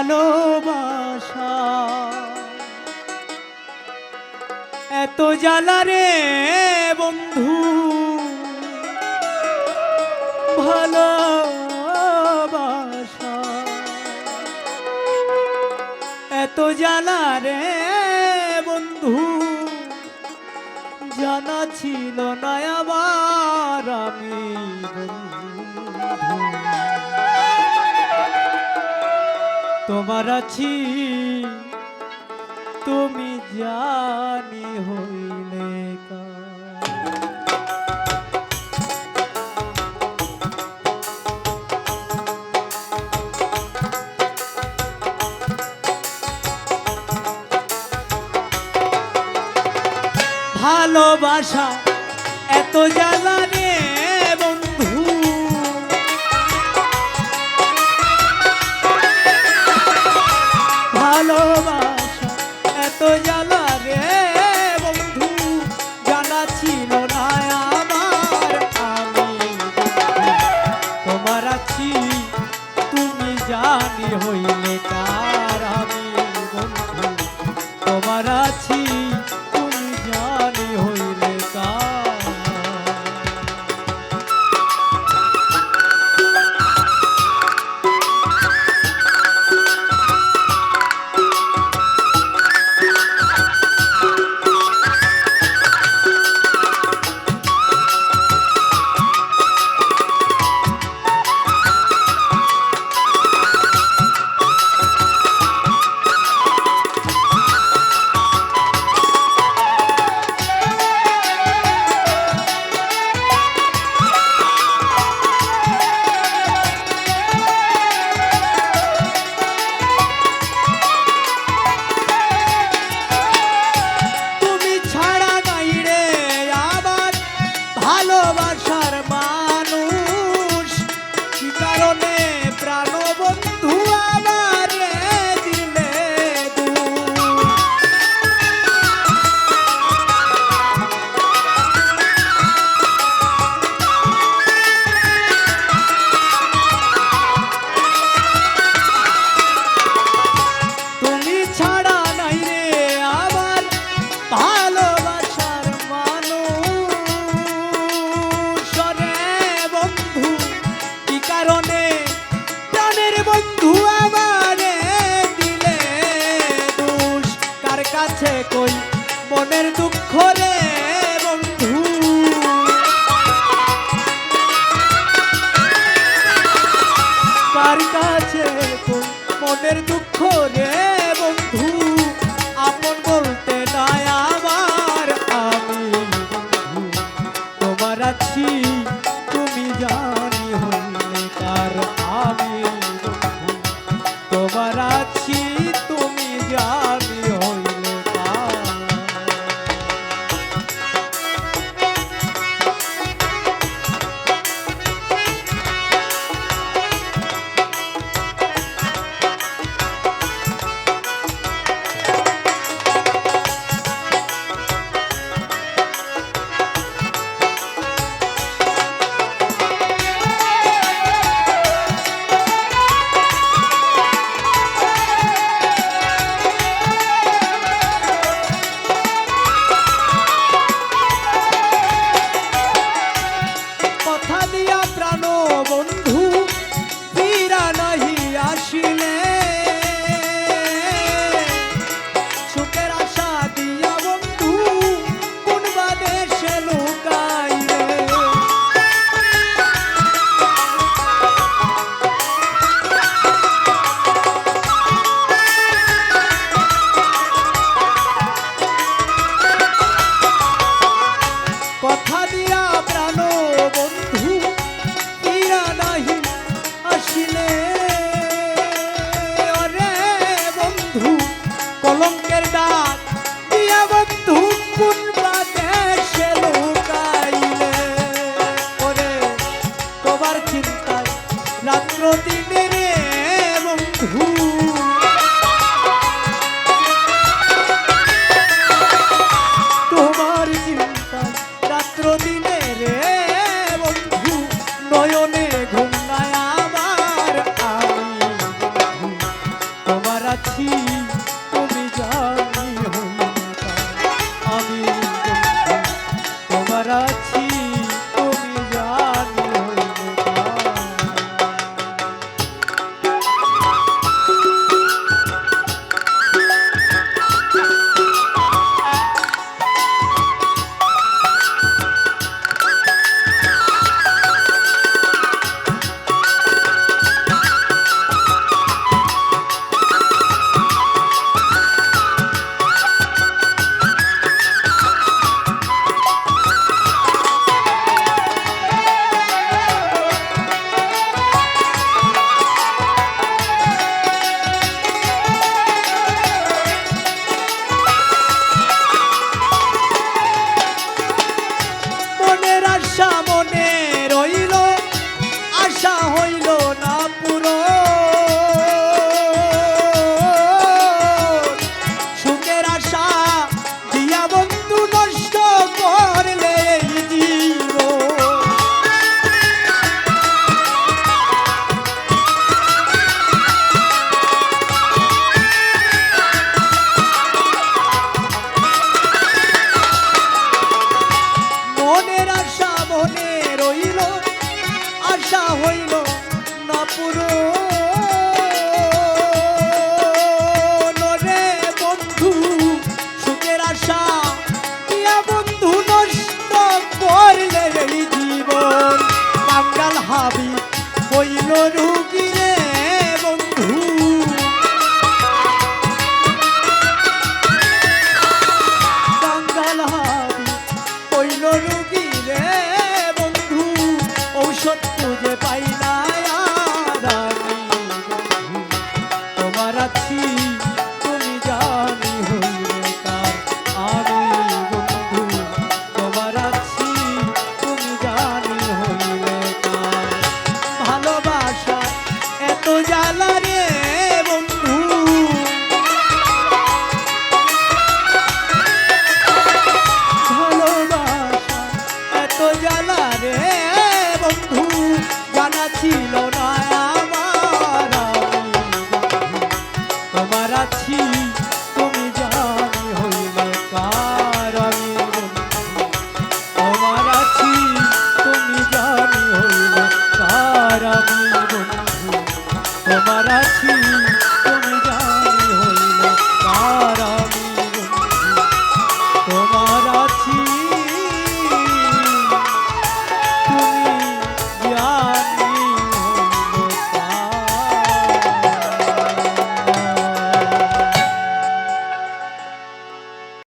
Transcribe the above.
ভালোবাসা। এত জ্বালা রে বন্ধু ভালো এত জ্বালা রে বন্ধু, জানা ছিল নয়াবার আমি বন্ধু। তোমার আছি তুমি জানি হইলে ভালোবাসা এত জ্বালানি ভালোবাসা এত জ্বালা কই? মনের দুঃখ রে বন্ধু। কার কাছে কই? মনের দুঃখ রে বন্ধু। আপন বলতে নাই আমার আমি তোমার আছি, তুমি জানি হইলে কার আমি তোমার আছি কাছে রোগী রে বন্ধু? দাঙ্গাল হাবি কইল রোগী রে বন্ধু? ঔষধ খুঁজে পাই না তোমার আছি